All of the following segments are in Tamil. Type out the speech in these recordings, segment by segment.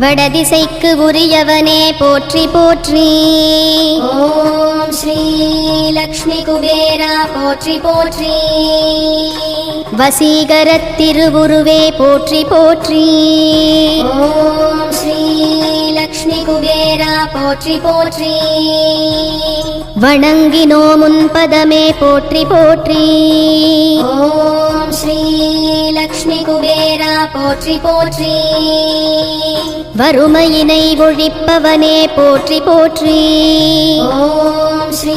வடதிசைக்கு உரியவனே போற்றி போற்றி. ஓம் ஸ்ரீ லக்ஷ்மி குபேரா போற்றி போற்றி. வசீகரத் திருவுருவே போற்றி போற்றி. ஓம் ஸ்ரீ லக்ஷ்மி குபேரா போற்றி போற்றி. வணங்கினோ முன்பதமே போற்றி போற்றி. ஓம் ஸ்ரீ லக்ஷ்மி குபேரா போற்றி போற்றி. வறுமையினை ஒழிப்பவனே போற்றி போற்றி. ஓம் ஸ்ரீ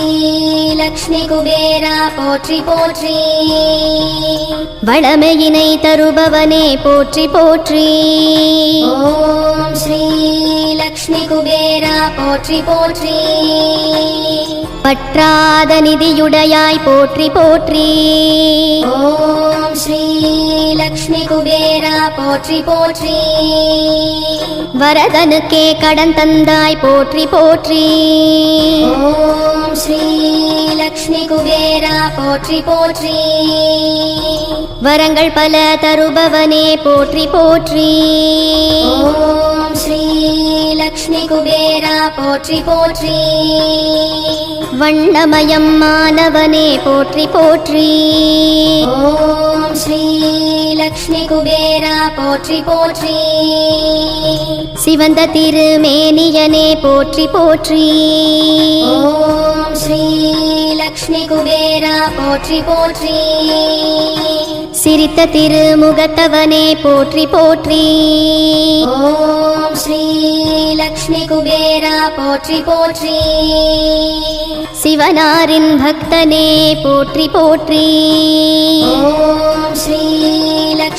லக்ஷ்மி குபேரா போற்றி போற்றி. வளமையினை தருபவனே போற்றி போற்றி. ஓம் ஸ்ரீ லக்ஷ்மி குபேரா போற்றி போற்றி. பற்றாத நிதியுடையாய் போற்றி போற்றி. ஓம் ஸ்ரீ லக்ஷ்மி குபேரா போற்றி போற்றி. வரதனுக்கே கடன் தந்தாய் போற்றி போற்றி. ஓம் ஸ்ரீ லக்ஷ்மி குபேரா போற்றி போற்றி. வரங்கள் பல தருபவனே போற்றி போற்றி. ஓம் ஸ்ரீ லக்ஷ்மி குபேரா போற்றி போற்றி. வண்ணமயம் மாணவனே போற்றி போற்றி. ஓம் ஸ்ரீ லக்ஷ்மி குபேரா போற்றி போற்றி. சிவந்த திருமேனியனே போற்றி போற்றி. ஓம் ஸ்ரீ லக்ஷ்மி குபேரா போற்றி போற்றி. சிரித்த திருமுகத்தவனே போற்றி போற்றி. ஓம் ஸ்ரீ லக்ஷ்மி குபேரா போற்றி போற்றி. சிவனாரின் பக்தனே போற்றி போற்றி. ஓம் ஸ்ரீ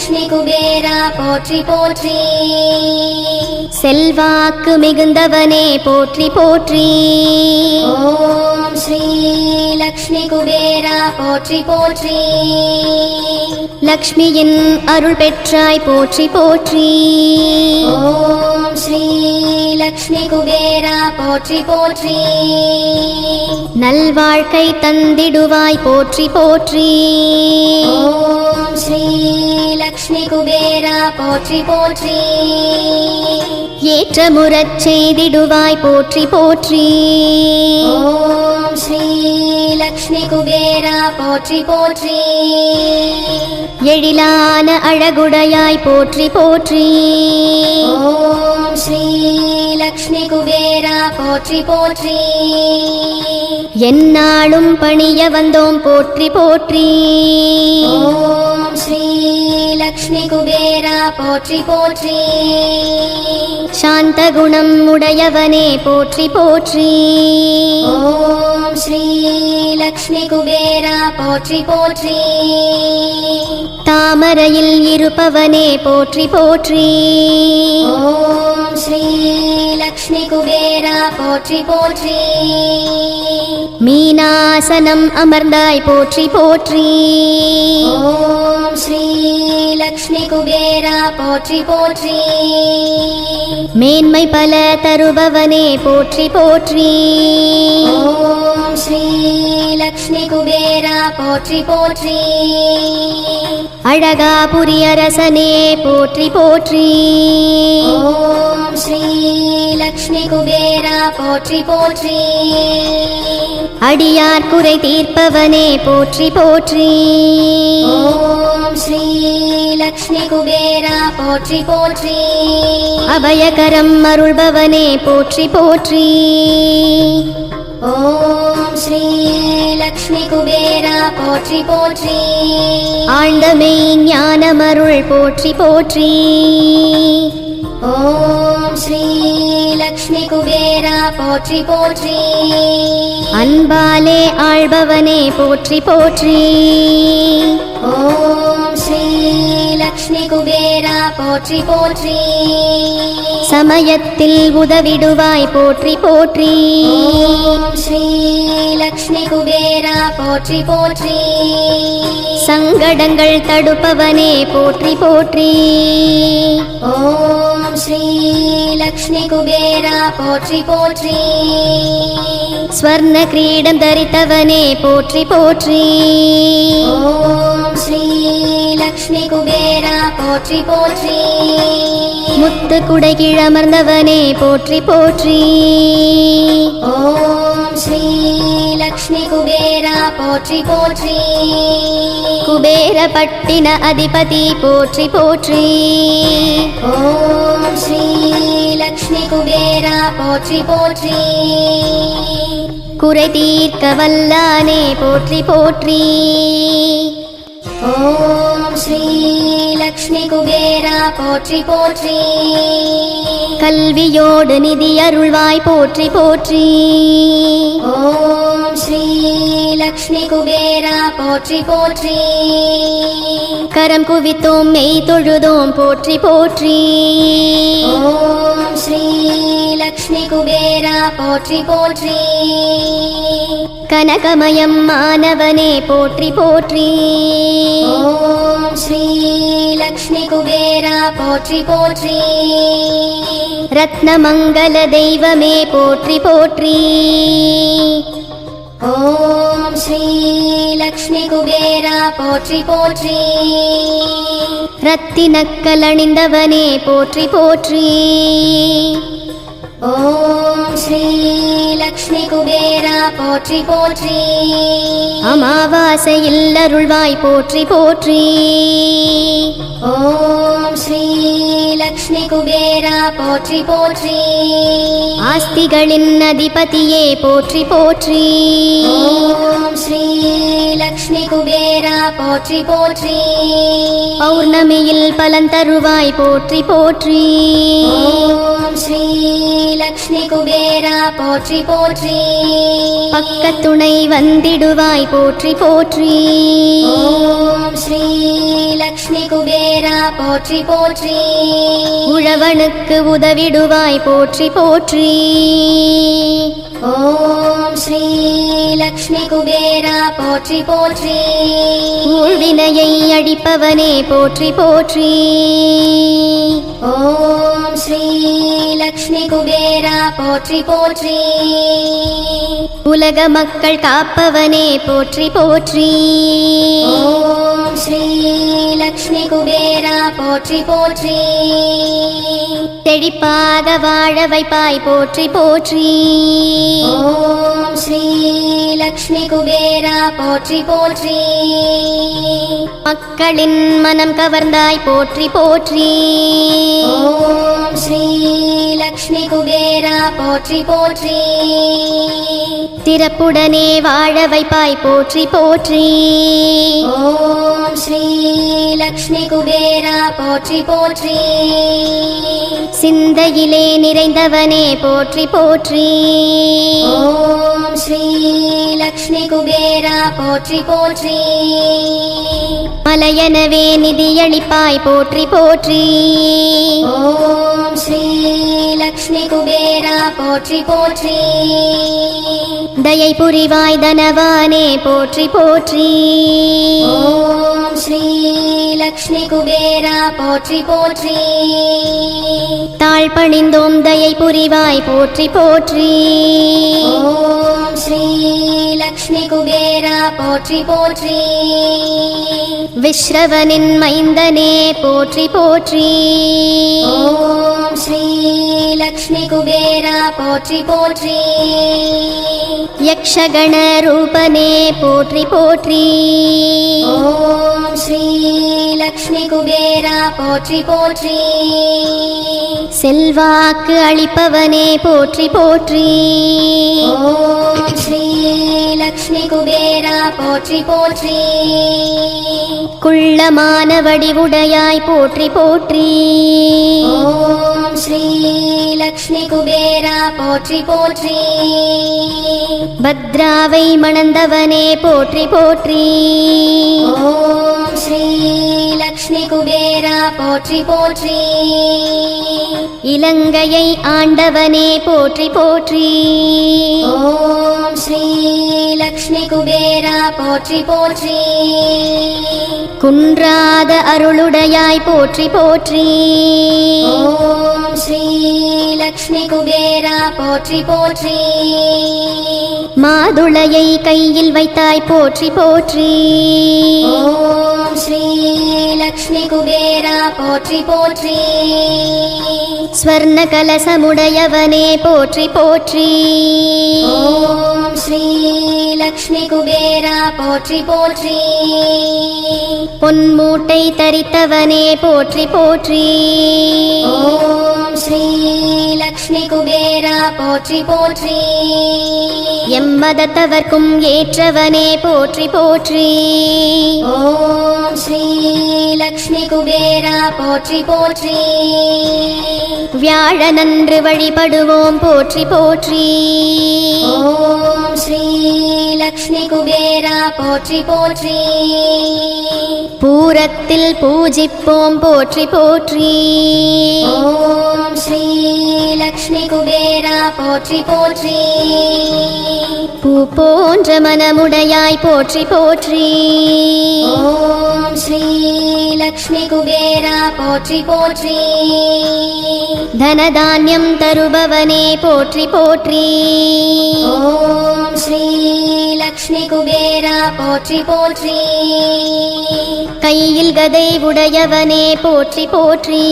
லக்ஷ்மி குபேரா போற்றி போற்றி. செல்வாக்கு மிகுந்தவனே போற்றி போற்றி. ஓம் ஸ்ரீ லக்ஷ்மி குபேரா போற்றி போற்றி. லக்ஷ்மியின் அருள் பெற்றாய் போற்றி போற்றி. ஓம் ஸ்ரீ லக்ஷ்மி குபேரா போற்றி போற்றி. நல்வாழ்க்கை தந்திடுவாய் போற்றி போற்றி. ஓம் ஸ்ரீ லக்ஷ்மி குபேரா போற்றி. போற்றி ஏற்றமுறச் செய்திடுவாய் போற்றி போற்றி. ஓம் ஸ்ரீ லக்ஷ்மி குபேரா போற்றி போற்றி. எழிலான அழகுடையாய் போற்றி போற்றி. ஓம் ஸ்ரீ லக்ஷ்மி குபேரா போற்றி போற்றி. எந்நாளும் பணிய வந்தோம் போற்றி போற்றி. ஓம் ஸ்ரீ லக்ஷ்மி குபேரா போற்றி போற்றி. சாந்த குணம் உடையவனே போற்றி போற்றி. ஓம் ஸ்ரீ லக்ஷ்மி குபேரா போற்றி போற்றி. தாமரையில் இருப்பவனே போற்றி போற்றி. ஓம் ஸ்ரீ லக்ஷ்மி குபேரா போற்றி போற்றி. மீனாசனம் அமர்ந்தாய் போற்றி போற்றி. ஓம் ஸ்ரீ லக்ஷ்மி குபேரா போற்றி போற்றி. மேன்மை பல தருபவனே போற்றி போற்றி. ஓம் ஸ்ரீ லக்ஷ்மி குபேரா போற்றி போற்றி. அழகா புரியரசனே போற்றி போற்றி. ஓம் ஸ்ரீ லக்ஷ்மி குபேரா போற்றி போற்றி. அடியார் குறை தீர்ப்பவனே போற்றி போற்றி. ஓம் குபேரா போற்றி போற்றி. அபயகரம் அருள்பவனே போற்றி போற்றி. ஓம் ஸ்ரீ லக்ஷ்மி குபேரா போற்றி போற்றி. ஆழ்ந்தமை ஞானமருள் போற்றி போற்றி. ஓம் ஸ்ரீ லக்ஷ்மி குபேரா போற்றி போற்றி. அன்பாலே ஆள்பவனே போற்றி போற்றி. ஓம் லக்ஷ்மி குபேரா போற்றி போற்றி. சமயத்தில் உதவிடுவாய் போற்றி போற்றி. ஸ்ரீ லக்ஷ்மி குபேரா போற்றி போற்றி. சங்கடங்கள் தடுப்பவனே போற்றி போற்றி. ஓம் ஸ்ரீ லக்ஷ்மி குபேரா போற்றி போற்றி. ஸ்வர்ண கிரீடம் தரித்தவனே போற்றி போற்றி. ஓம் ஸ்ரீ லக்ஷ்மி குபேரா போற்றி போற்றி. முத்து குடை கிழமர்ந்தவனே போற்றி போற்றி. ஓம் ஸ்ரீ லக்ஷ்மி குபேரா போற்றி போற்றி. குபேர பட்டின அதிபதி போற்றி போற்றி. ஓம் ஸ்ரீ லக்ஷ்மி குபேரா போற்றி போற்றி. குறை தீர்க்க வல்லானே போற்றி போற்றி. ஓம் ஸ்ரீ லக்ஷ்மி குபேரா போற்றி போற்றி. கல்வியோடு நிதி அருள்வாய் போற்றி போற்றி. ஓம் ஸ்ரீ லக்ஷ்மி குபேரா போற்றி போற்றி. கரம் குவித்தோம் மெய் தொழுதோம் போற்றி போற்றி. ஓம் ஸ்ரீ லக்ஷ்மி குபேரா போற்றி போற்றி. கனகமயம் மாணவனே போற்றி போற்றி. ஓம் ஸ்ரீ லக்ஷ்மி குபேரா போற்றி போற்றி. ரத்னமங்கல தெய்வமே போற்றி போற்றி. ஓம் ஸ்ரீ லக்ஷ்மி குபேரா போற்றி போற்றி. ரத்தினக்கல் அணிந்தவனே போற்றி போற்றி. ஓம் ஸ்ரீ லக்ஷ்மி குபேரா போற்றி போற்றி. அமாவாசையில் அருள்வாய் போற்றி போற்றி. ஓம் ஸ்ரீ லக்ஷ்மி குபேரா போற்றி போற்றி. ஆஸ்திகளின் அதிபதியே போற்றி போற்றி. ஓம் ஸ்ரீ லக்ஷ்மி குபேரா போற்றி போற்றி. பௌர்ணமியில் பலன் தருவாய் போற்றி போற்றி. ஓம் ஸ்ரீ லக்ஷ்மி குபேரா போற்றி போற்றி. பக்கத்துணை வந்திடுவாய் போற்றி போற்றி. ஓம் ஸ்ரீ லக்ஷ்மி குபேரா போற்றி போற்றி. உழவனுக்கு உதவிடுவாய் போற்றி போற்றி. ஓம் ஸ்ரீ லக்ஷ்மி குபேரா போற்றி போற்றி. ஊழ்வினையை அழிப்பவனே போற்றி போற்றி. ஓம் ஸ்ரீ லக்ஷ்மி குபேரா போற்றி போற்றி. உலக மக்கள் காப்பவனே போற்றி போற்றி. ஓம் ஸ்ரீ லக்ஷ்மி குபேரா போற்றி போற்றி. செழிப்பாக வாழ வைப்பாய் போற்றி போற்றி. ஓம் ஸ்ரீ லக்ஷ்மி குபேரா போற்றி போற்றி. மக்களின் மனம் கவர்ந்தாய் போற்றி போற்றி. ஓம் ஸ்ரீ லக்ஷ்மி குபேரா போற்றி போற்றி. சிறப்புடனே வாழ வைப்பாய் போற்றி போற்றி. ஓம் ஸ்ரீ லக்ஷ்மி குபேரா போற்றி போற்றி. சிந்தையிலே நிறைந்தவனே போற்றி போற்றி. ஓம் ஸ்ரீ லக்ஷ்மி குபேரா போற்றி போற்றி. மலையனவே நிதியளிப்பாய் போற்றி போற்றி. ஓம் ஸ்ரீ லக்ஷ்மி குபேரா போற்றி போற்றி. தயை புரிவாய் தனவானே போற்றி போற்றி. ஓம் ஸ்ரீ லக்ஷ்மி குபேரா போற்றி போற்றி. தாழ் பணிந்தோம் தயை புரிவாய் போற்றி போற்றி. ஓம் ஸ்ரீ லக்ஷ்மி குபேரா போற்றி போற்றி. விஸ்ரவனின் மைந்தனே போற்றி போற்றி. ஓம் ஸ்ரீ லக்ஷ்மி குபேரா போற்றி போற்றி. யக்ஷகண ரூபனே போற்றி போற்றி. ஓம் ஸ்ரீ லக்ஷ்மி குபேரா போற்றி போற்றி. செல்வாக்கு அளிப்பவனே போற்றி போற்றி. ஓம் லக்ஷ்மி குபேரா போற்றி போற்றி. குள்ளமான வடிவுடையாய் போற்றி போற்றி. ஓம் ஸ்ரீ லக்ஷ்மி குபேரா போற்றி போற்றி. பத்ராவை மணந்தவனே போற்றி போற்றி. ஓம் ஸ்ரீ லக்ஷ்மி குபேரா போற்றி போற்றி. இலங்கையை ஆண்டவனே போற்றி போற்றி. ஓம் ஸ்ரீ லக்ஷ்மி குபேரா போற்றி போற்றி. குன்றாத அருளுடையாய் போற்றி போற்றி. ஓம் ஸ்ரீ லக்ஷ்மி குபேரா போற்றி போற்றி. மாதுளையை கையில் வைத்தாய் போற்றி போற்றி. ஓம் ஸ்ரீ லக்ஷ்மி குபேரா போற்றி போற்றி ஸ்வர்ண கலசமுடையவனே போற்றி போற்றி ஓம் ஸ்ரீ லக்ஷ்மி குபேரா போற்றி போற்றி பொன்மூட்டை தரித்தவனே போற்றி போற்றி ஓம் ஸ்ரீ லக்ஷ்மி குபேரா போற்றி போற்றி எம்மதத்தவர்க்கும் ஏற்றவனே போற்றி போற்றி. ஓம் ஸ்ரீ லக்ஷ்மி குபேரா போற்றி போற்றி. வியாழனன்று வழிபடுவோம் போற்றி போற்றி. ஓம் ஸ்ரீ லக்ஷ்மி குபேரா போற்றி போற்றி. பூரத்தில் பூஜிப்போம் போற்றி போற்றி. ஓம் ஸ்ரீ லக்ஷ்மி குபேரா போற்றி போற்றி. பூ போன்ற மனமுடையாய் போற்றி போற்றி. ஓம் ஸ்ரீ லக்ஷ்மி குபேரா போற்றி போற்றி. தனதானியம் தருபவனே போற்றி போற்றி. ஓம் ஸ்ரீ லக்ஷ்மி குபேரா போற்றி போற்றி. கையில் கதை உடையவனே போற்றி போற்றி.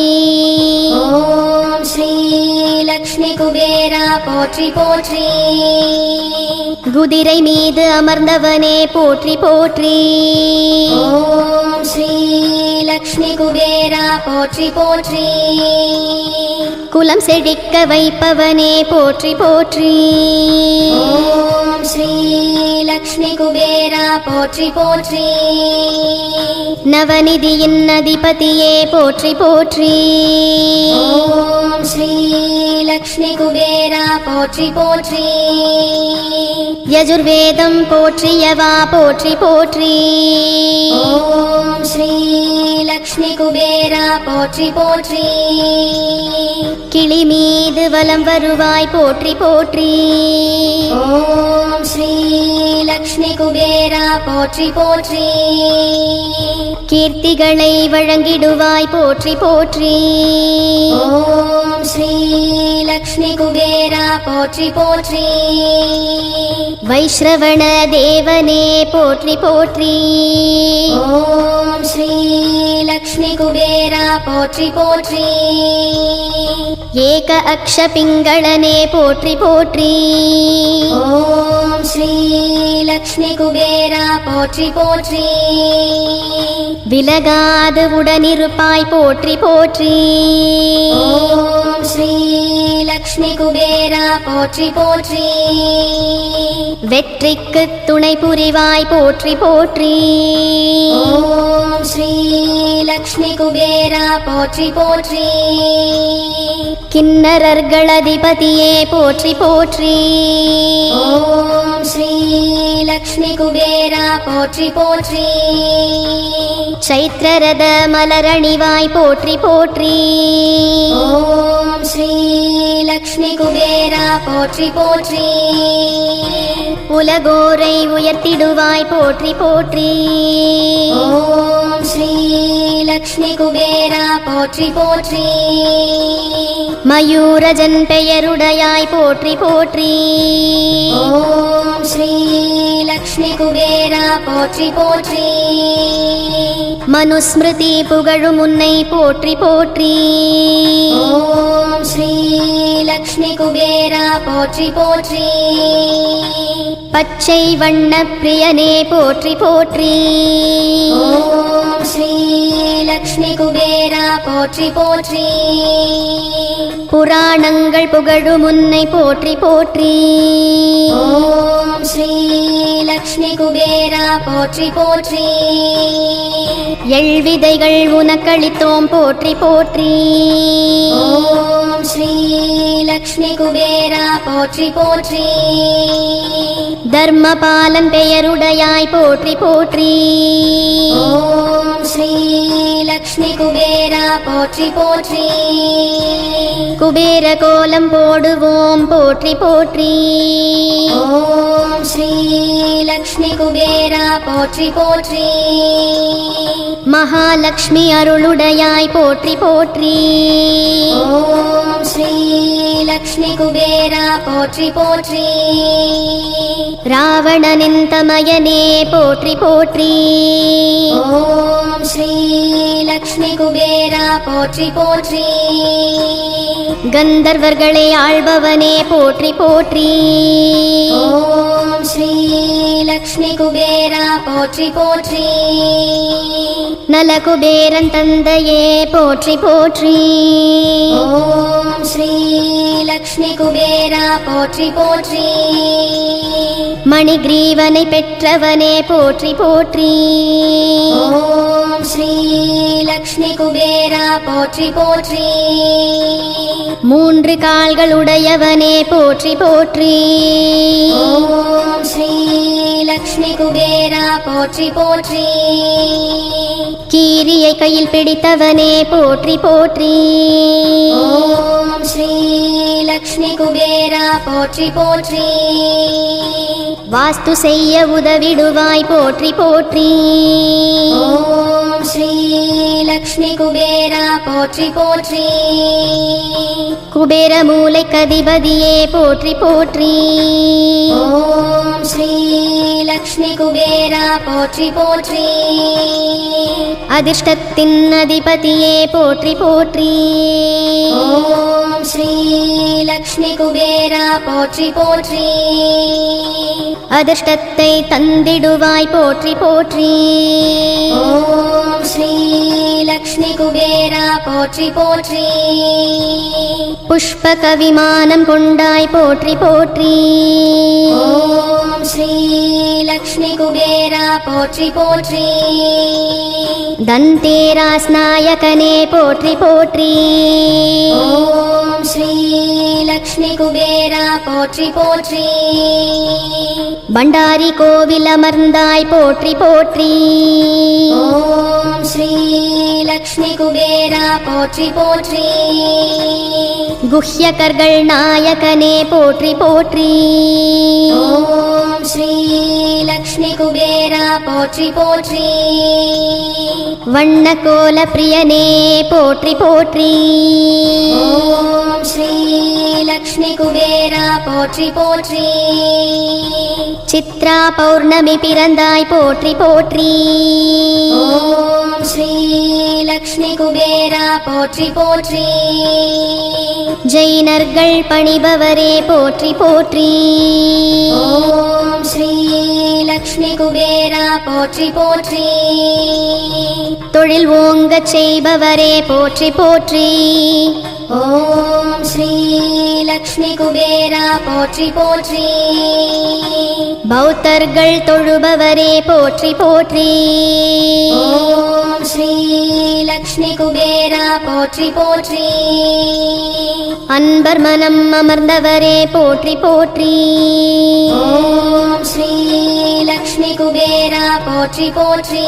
ஓம் ஸ்ரீ லக்ஷ்மி குபேரா போற்றி போற்றி. குதிரை மீது அமர்ந்தவனே போற்றி போற்றி. ஓம் ஸ்ரீ லக்ஷ்மி குபேரா போற்றி போற்றி. குலம் செழிக்க வைப்பவனே போற்றி போற்றி. ஓம் ஸ்ரீ லக்ஷ்மி குபேரா போற்றி போற்றி. நவநிதியின் அதிபதியே போற்றி போற்றி. ஓம் ஸ்ரீ லக்ஷ்மி குபேரா போற்றி போற்றி. யஜுர்வேதம் போற்றியவா போற்றி போற்றி. ஓம் ஸ்ரீ லக்ஷ்மி குபேரா போற்றி போற்றி. கிளி மீது வலம் வருவாய் போற்றி போற்றி. ஓம் ஸ்ரீ லக்ஷ்மி குபேரா போற்றி போற்றி. கீர்த்திகளை வழங்கிடுவாய். போற்றி போற்றி. ஓம் ஸ்ரீ லக்ஷ்மி குபேரா. போற்றி போற்றி. வைஷ்ரவண தேவனே போற்றி போற்றி. ஓம் ஸ்ரீ லக்ஷ்மி குபேரா. போற்றி போற்றி. ஏக அக்ஷ பிங்களனே போற்றி போற்றி. ஓம் ஸ்ரீ லக்ஷ்மி குபேரா. போற்றி போற்றி. விலகாது உடனிருப்பாய் போற்றி போற்றி. ஓம் ஸ்ரீ லக்ஷ்மி குபேரா போற்றி போற்றி. வெற்றிக்கு துணை புரிவாய் போற்றி போற்றி. ஓம் ஸ்ரீ லக்ஷ்மி குபேரா போற்றி போற்றி. கிண்ணறர்கள் அதிபதியே போற்றி போற்றி. ஓம் ஸ்ரீ லக்ஷ்மி குபேரா போற்றி போற்றி. சைத்ரரத மலரணிவாய் போற்றி போற்றி. ஓம் ஸ்ரீ லக்ஷ்மி குபேரா போற்றி போற்றி. உலகோரை உயர்த்திடுவாய் போற்றி போற்றி. ஓம் ஸ்ரீ லக்ஷ்மி குபேரா போற்றி போற்றி. மயூரஜன் பெயருடையாய் போற்றி போற்றி. ஓம் ஸ்ரீ லக்ஷ்மி குபேரா போற்றி போற்றி. மனுஸ்மிருதி புகழும் உன்னை போற்றி போற்றி. ஓம் ஸ்ரீ லக்ஷ்மி குபேரா போற்றி போற்றி. பச்சை வண்ண பிரியனே போற்றி போற்றி. ஓம் ஸ்ரீ லக்ஷ்மி குபேரா போற்றி போற்றி. புராணங்கள் புகழும் உன்னை போற்றி போற்றி. ஓம் ஸ்ரீ லக்ஷ்மி குபேரா போற்றி போற்றி. எழ்விதைகள் உனக்களித்தோம் போற்றி போற்றி. ஓம் ஸ்ரீ லக்ஷ்மி குபேரா போற்றி போற்றி. தர்மபாலன் பெயருடையாய் போற்றி போற்றி. ஓம் ஸ்ரீ லக்ஷ்மி குபேரா போற்றி போற்றி. குபேர கோலம் போடுவோம் போற்றி போற்றி. ஓம் ஸ்ரீ லக்ஷ்மி குபேரா போற்றி போற்றி. மகாலட்சுமி அருளுடையாய் போற்றி போற்றி. ஓம் ஸ்ரீ லக்ஷ்மி குபேரா போற்றி போற்றி. ராவணனின் தமயனே போற்றி போற்றி. ஓம் ஸ்ரீ லக்ஷ்மி குபேரா போற்றி போற்றி. கந்தர்வர்களை ஆள்பவனே போற்றி போற்றி. ஓம் ஸ்ரீ லக்ஷ்மி குபேரா போற்றி போற்றி. நலகுபேரன் தந்தையே போற்றி போற்றி. ஓம் ஸ்ரீ லக்ஷ்மி குபேரா போற்றி போற்றி. மணிகிரீவனை பெற்றவனே போற்றி போற்றி. ஓம் ஸ்ரீ லக்ஷ்மி குபேரா போற்றி போற்றி. மூன்று கால்கள் உடையவனே போற்றி போற்றி. ஓம் ஸ்ரீ லக்ஷ்மி குபேரா போற்றி போற்றி. கீரியை கையில் பிடித்தவனே போற்றி போற்றி. ஓம் ஸ்ரீ லக்ஷ்மி குபேரா போற்றி போற்றி. வாஸ்து செய்ய உதவிடுவாய் போற்றி போற்றி. ஓம் ஸ்ரீ லக்ஷ்மி குபேரா போற்றி போற்றி. குபேர மூலை கதிபதியே போற்றி போற்றி. ஓம் ஸ்ரீ லக்ஷ்மி குபேரா போற்றி போற்றி. அதிர்ஷ்டத்தின் அதிபதியே போற்றி போற்றி. ஓம் ஸ்ரீ லக்ஷ்மி குபேரா போற்றி போற்றி. அதிர்ஷ்டத்தை தந்திடுவாய் போற்றி போற்றி. ஓம் ஸ்ரீ லக்ஷ்மி குபேரா போற்றி போற்றி புஷ்பக விமானம் கொண்டாய் போற்றி போற்றி ஓம் ஸ்ரீ லக்ஷ்மி குபேரா போற்றி போற்றி தந்தேராஸ் நாயகனே போற்றி போற்றி ஓம் ஸ்ரீ லக்ஷ்மி குபேரா போற்றி போற்றி பண்டாரி கோவில் அமர்ந்தாய் போற்றி போற்றி ஓம் ஸ்ரீ லக்ஷ்மி குபேரா போற்றி போற்றி. குஹ்யகர்கள் நாயகனே போற்றி போற்றி. ஓம் ஸ்ரீ லக்ஷ்மி குபேரா போற்றி போற்றி. வண்ண கோல பிரியனே போற்றி போற்றி. ஓம் ஸ்ரீ லக்ஷ்மி குபேரா போற்றி போற்றி. சித்ரா பௌர்ணமி பிறந்தாய் போற்றி போற்றி. ஓம் ஸ்ரீ லக்ஷ்மி குபேரா போற்றி போற்றி. ஜெயினர்கள் பணிபவரே போற்றி போற்றி. ஓம் ஸ்ரீ லக்ஷ்மி குபேரா போற்றி போற்றி. தொழில் ஓங்கச் செய்பவரே போற்றி போற்றி. ஓம் ஸ்ரீ லக்ஷ்மி குபேரா போற்றி போற்றி. பௌத்தர்கள் தொழுபவரே போற்றி போற்றி. ஓம் ஸ்ரீ லக்ஷ்மி குபேரா போற்றி போற்றி. அன்பர் மனம் அமர்ந்தவரே போற்றி போற்றி. ஓம் ஸ்ரீ லக்ஷ்மி குபேரா போற்றி போற்றி.